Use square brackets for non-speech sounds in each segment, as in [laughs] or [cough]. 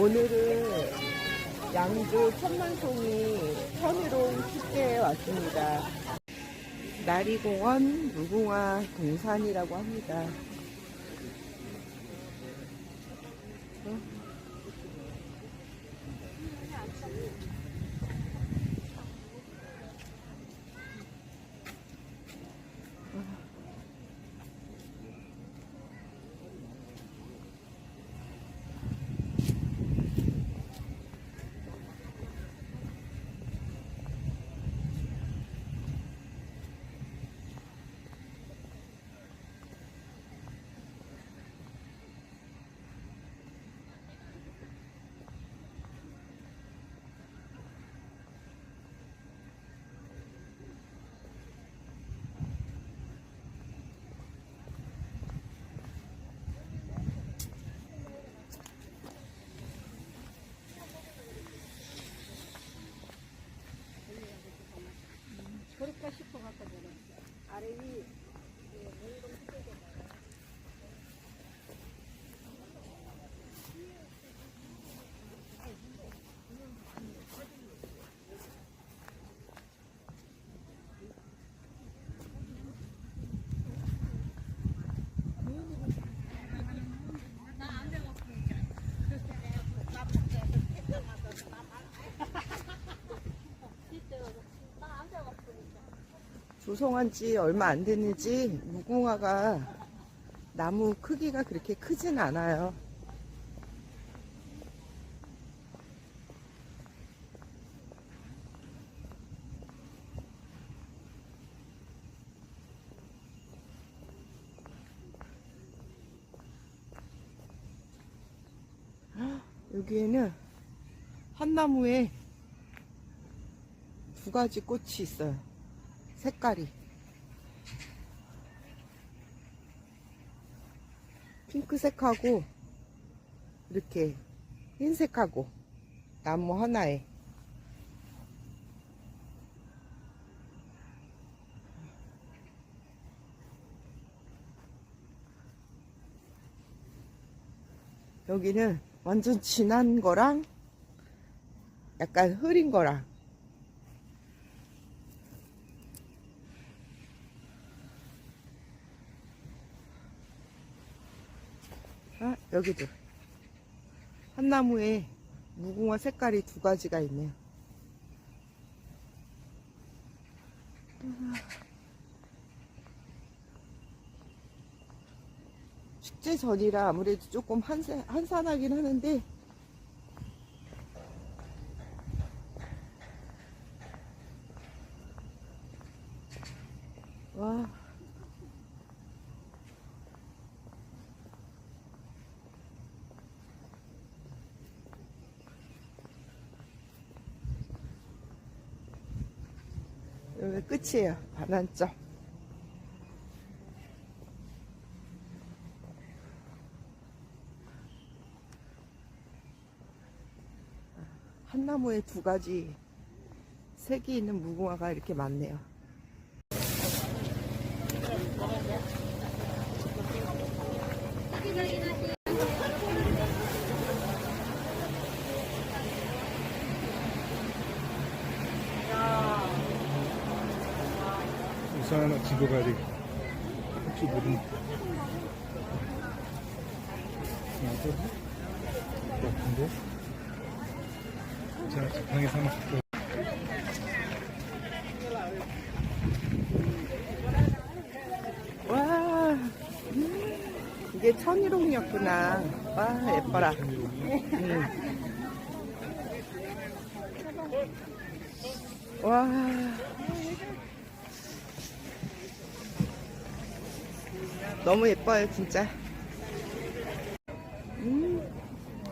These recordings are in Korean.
오늘은 양주 천만송이 천일홍 축제에 왔습니다. 나리공원 무궁화 동산이라고 합니다. 그럴까 싶어 갖거든. 아래 위 조성한 지 얼마 안 됐는지 무궁화가 나무 크기가 그렇게 크진 않아요. 헉, 여기에는 한 나무에 두 가지 꽃이 있어요. 색깔이. 핑크색하고 이렇게 흰색하고 나무 하나에. 여기는 완전 진한 거랑 약간 흐린 거랑 아, 여기도. 한 나무에 무궁화 색깔이 두 가지가 있네요. 축제 전이라 아무래도 조금 한산, 한산하긴 하는데, 와. 여기 끝이에요. 반환점. 한 나무에 두 가지 색이 있는 무궁화가 이렇게 많네요. 지고 가야 돼. 혹시 모르는. 나도 같은데. 자, 지팡이 갖고. 와, 음, 이게 천일홍이었구나. 와, 예뻐라. 음. 와. 너무 예뻐요, 진짜. 음,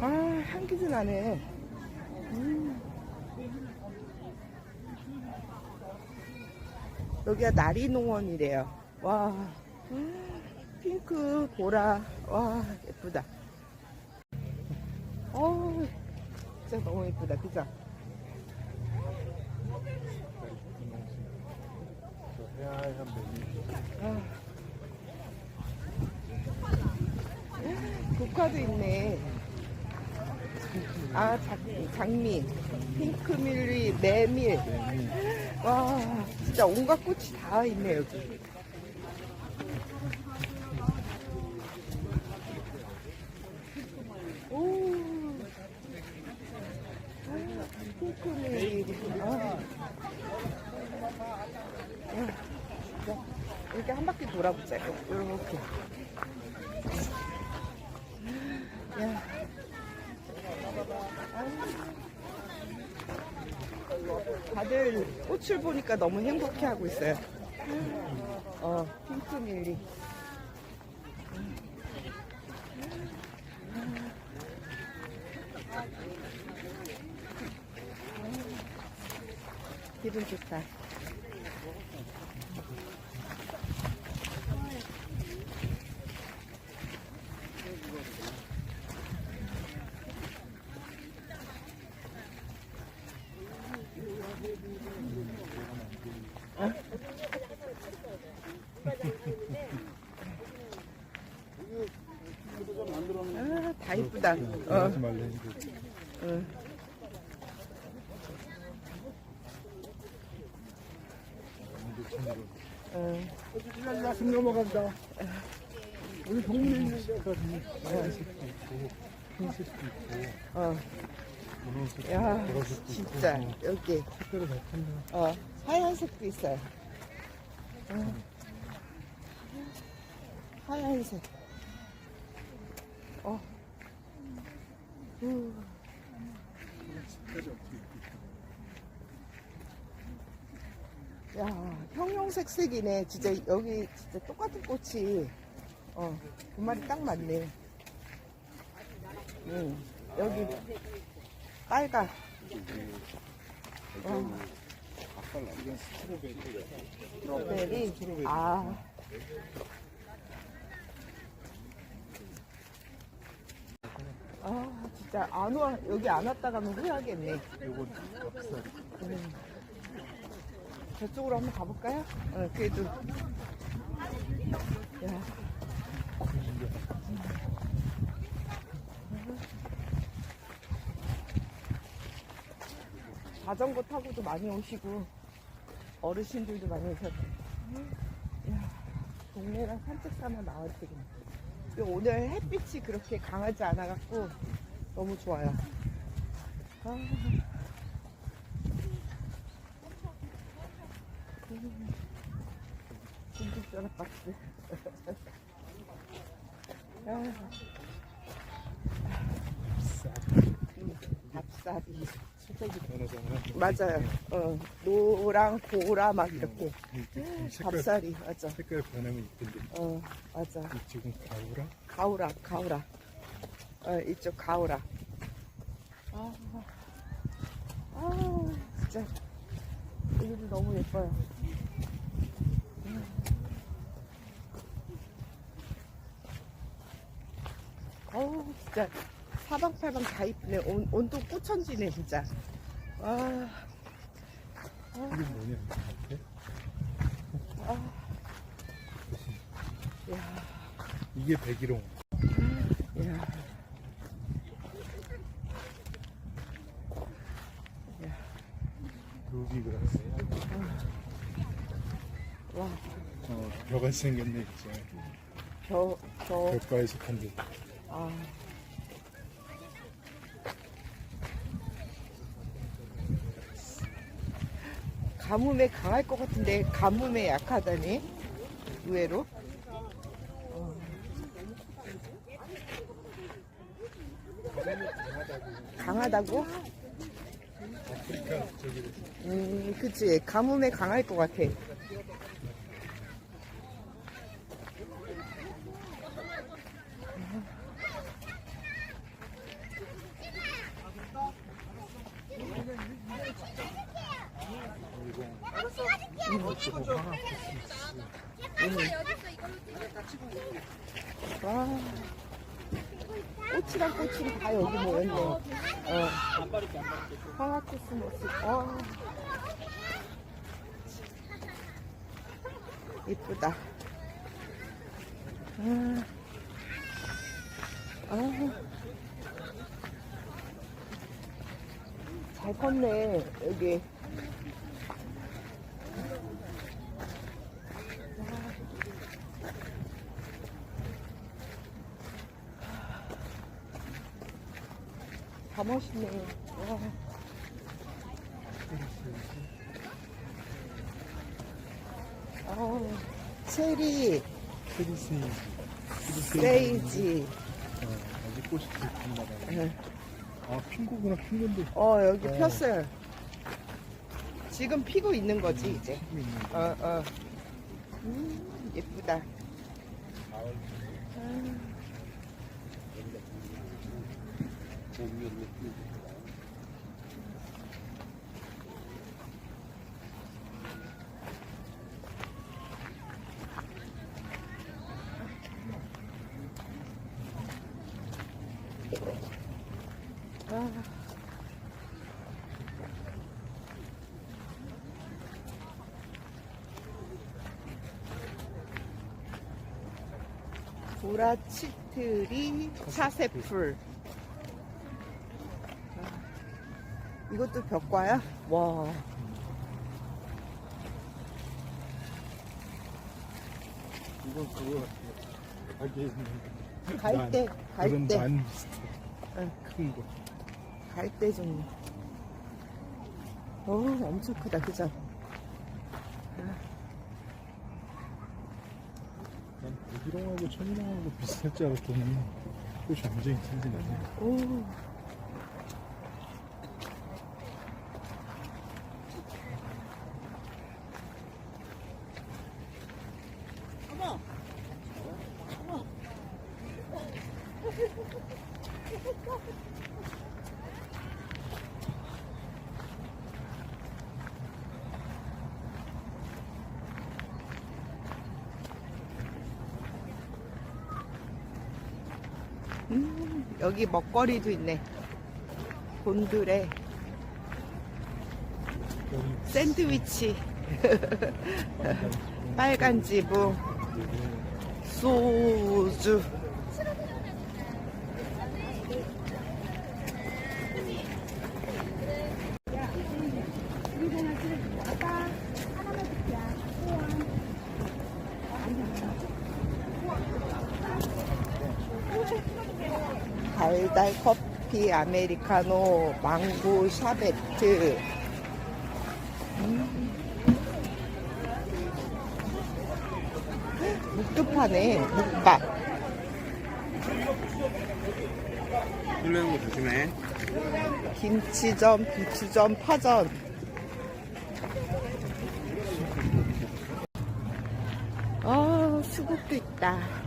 아, 향기도 나네. 음. 여기가 나리농원이래요. 와, 음, 핑크, 보라. 와, 예쁘다. 어, 진짜 너무 예쁘다. 그죠? 아. 국화도 있네. 아, 장, 장미, 핑크밀리, 메밀. 와, 진짜 온갖 꽃이 다 있네, 여기. 오. 아, 핑크밀리. 아. 야, 자, 이렇게 한 바퀴 돌아보자. 이렇게. 야. 다들 꽃을 보니까 너무 행복해 하고 있어요. 어, 핑크 밀리. 기분 좋다. 아, 다 이쁘다. 어, 하지 말랬는데. 응. 응. 야숨 넘어간다. 우리 동문에 있는 데가 하얀색도 있고, 흰색도 있고, 어, 분홍색도 야, 있고, 보라색도 있고. 진짜 여기 색깔이 다 탔네. 어 하얀색도 있어요. 어. 하얀색. 어. 후. 야, 형용색 색이네. 진짜 여기 진짜 똑같은 꽃이 어, 그 말이 딱 맞네. 응. 여기 빨강. 어. 스트로베리. 아. 아, 진짜 안 와. 여기 안 왔다 가면 후회하겠네. 요건 값싸리. 음. 저쪽으로 한번 가볼까요? 어, 그래도. 야. 자전거 타고도 많이 오시고, 어르신들도 많이 오셔서. 야, 동네랑 산책 삼아 나와야 되겠네. 그리고 오늘 햇빛이 그렇게 강하지 않아갖고, 너무 좋아요. 아. 중국전화 박스. 변하잖아. 맞아요. 어, 노랑, 보라, 막 이렇게. 밥살이, 맞아. 색깔 변하면 이쁜데. 어, 맞아. 이쪽은 가오라? 가오라, 가오라. 어, 이쪽 가오라. 아, 아, 진짜. 여기도 너무 예뻐요. 어우, 진짜. 사방팔방 다 이쁘네. 온, 온도 꾸천지네, 진짜. 아, 이게 뭐냐? 앞에? 아. 야, 이게 백일홍. 야. 루비그라스. 와, 어, 벼같이 생겼네, 진짜. 저, 저, 벽과에 속한 듯. 아. 가뭄에 강할 것 같은데 가뭄에 약하다니 의외로 어. 강하다고? 아프리카 저기 음 그치 가뭄에 강할 것 같아 와 꽃이 다 여기 모였네 어. 황화코스모스 어. 이쁘다 아. 아. 잘 컸네, 여기. 다 멋있네. 와. 아, 체리, 크리스마스. 세이지. 어, 아직 꽃이 봐요. 응. 아, 핑구구나, 핑구인데. 어, 여기 어. 폈어요. 지금 피고 있는 거지, 이제. 핑구 있는 거. 어, 어. 음, 예쁘다. 아. 보라치트리 차세풀. 아, 이것도 벽과야? 와. 이건 그거 같아요. 가게에 있는. 갈 때, 갈 그런 때. 난 비슷해. 응. 큰 거. 갈대 종류. 어우, 엄청 크다, 그죠? 난 백일홍하고 천일홍하고 비슷할 줄 알았더니 꽃이 완전히 틀리네. 오. 음, 여기 먹거리도 있네. 곤드레. 샌드위치, [laughs] 빨간 지붕, 소주. 달달 커피, 아메리카노, 망고, 샤베트. 파네, 묵밥. 뚫리는 거 조심해. 김치전, 부추전, 파전. 아, 수국도 있다.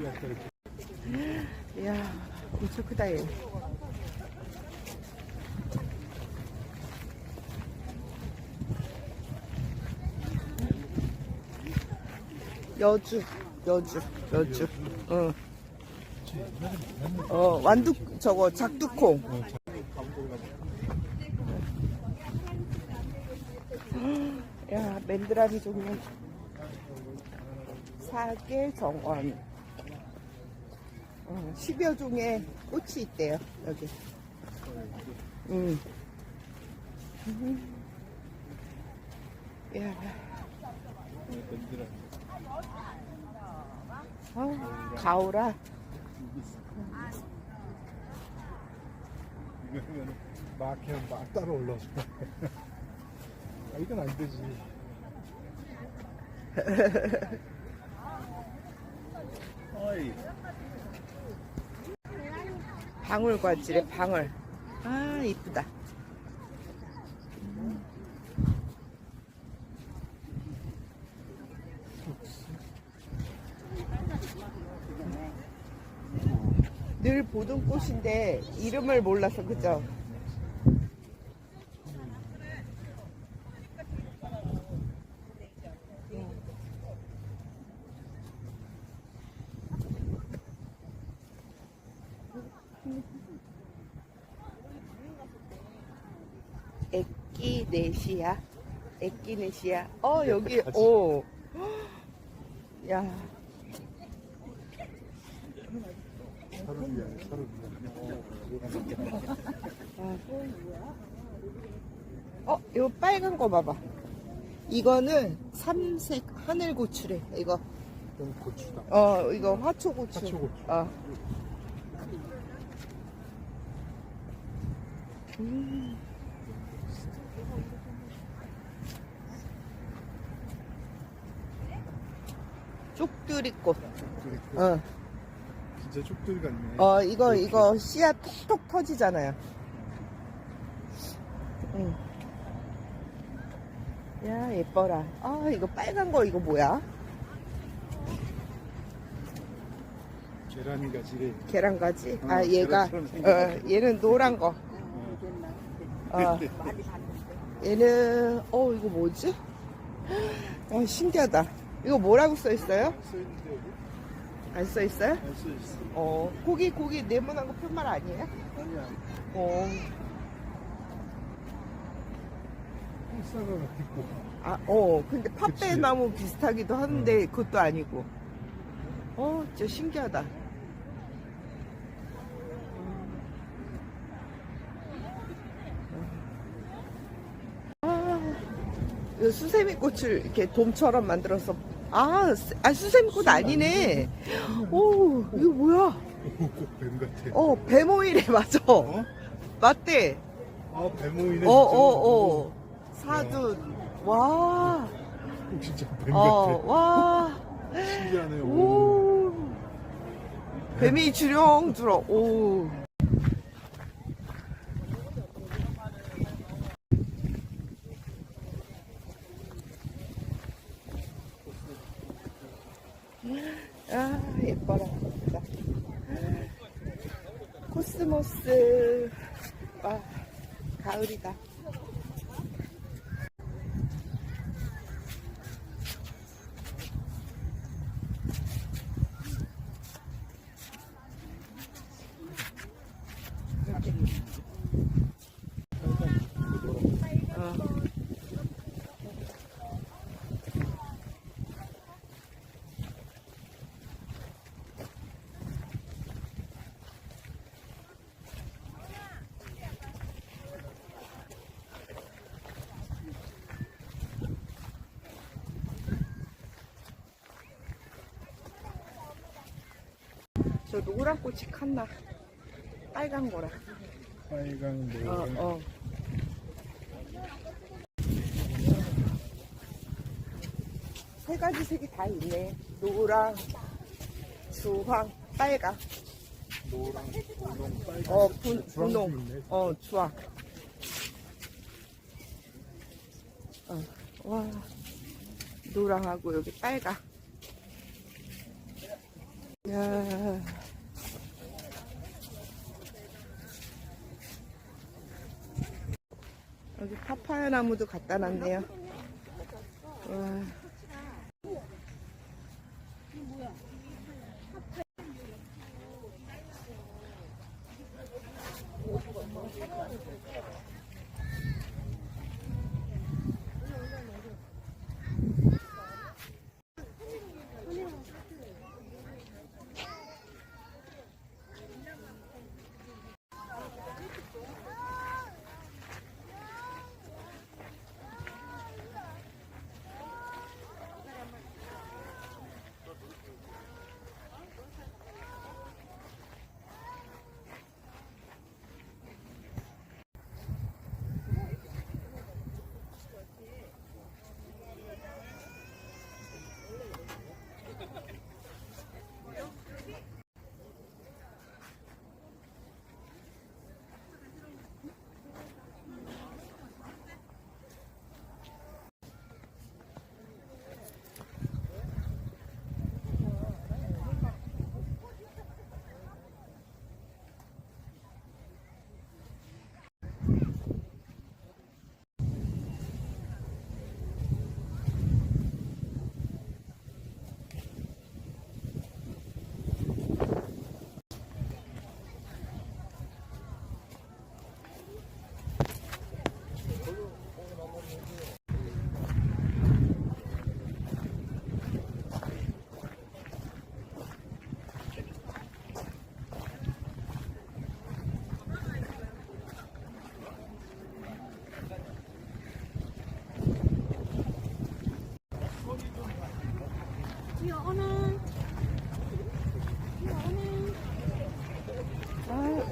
이렇게. 이야, 엄청 크다, 얘. 여주, 여주, 여주. 응. 어, 완두, 저거, 작두콩. 어, 자, 야, 맨드라미 종류. 사계 정원. 어, 10여 종의 꽃이 있대요, 여기. 음. 음. 야. 어, 가오라. 이거 하면 막 그냥 막 따라 올라오죠. [laughs] 아, 이건 안 되지. 어이. 방울과질에 방울. 아, 이쁘다. 늘 보던 꽃인데 이름을 몰라서 그죠? 에끼네시아. 에끼네시아. 어, 여기. 오. [gasps] 야. 어, 이거 빨간 거 봐봐. 이거는 삼색 하늘 고추래. 이거, 이건 고추다. 어, 이거 화초 고추. 화초 고추. 어. 음. 쪽두리꽃. 쪽두리. 어, 진짜 쪽두리 같네. 어, 이거, 이거 씨앗 톡톡 터지잖아요. 응. 야, 예뻐라. 아, 이거 빨간 거, 이거 뭐야? 계란이 가지래. 계란가지? 아, 어, 얘가, 계란처럼 어. 얘는 노란 거. 어, 얘는, 어, 이거 뭐지? 어, 신기하다. 이거 뭐라고 써 있어요? 써있는데 여기? 안 써 있어요? 안 써있어. 어, 고기, 고기 네모난 거 편말 아니에요? 아니야. 어, 햇사가 있고. 아, 어, 근데 그치. 팥배나무 비슷하기도 한데 그것도 아니고. 어, 진짜 신기하다. 아, 이거 수세미 꽃을 이렇게 돔처럼 만들어서 아, 수- 아 수세미 꽃 아니네. 오, 이거 뭐야? 꼭뱀 같아. 어, 배모이래 [laughs] 맞아. 어? 맞대. 아, 배모이네. 어, 어, 어. 사둔. 와. [laughs] 꼭 진짜 뱀 어, 같아. 와. 신기하네. 오. 오. 뱀이 주렁 주렁. 오. 아, 예뻐라. 진짜. 와, 가을이다. 어. 저 노란 꽃이 칸나 빨간 거라. 빨강, 어, 노랑. 어. 세 가지 색이 다 있네. 노랑, 주황, 빨강. 노랑, 분홍, 빨강. 어, 분, 분홍. 있네. 어, 주황. 어, 와. 노랑하고 여기 빨강. 야. 여기 파파야 나무도 갖다 놨네요. 와.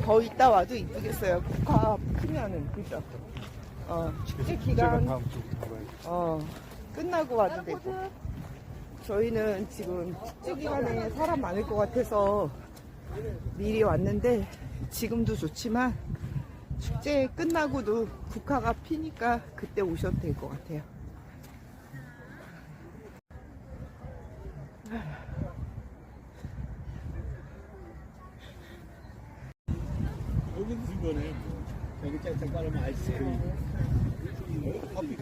더 있다 와도 이쁘겠어요. 국화 피면은 그죠? 어 축제 기간. 어 끝나고 와도 되고. 저희는 지금 축제 기간에 사람 많을 것 같아서 미리 왔는데 지금도 좋지만 축제 끝나고도 국화가 피니까 그때 오셔도 될 것 같아요. 여기 무슨 거네? 여기 짝짝 깔으면 아이스크림. 커피.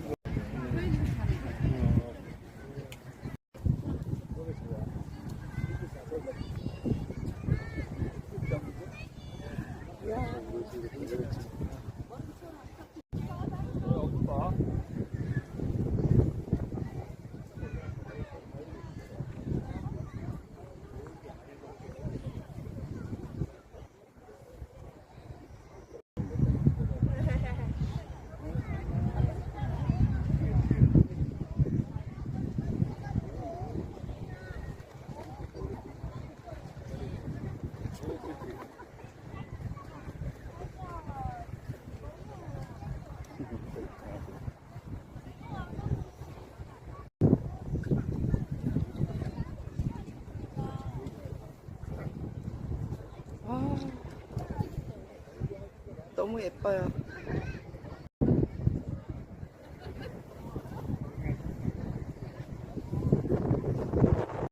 아, 너무 예뻐요.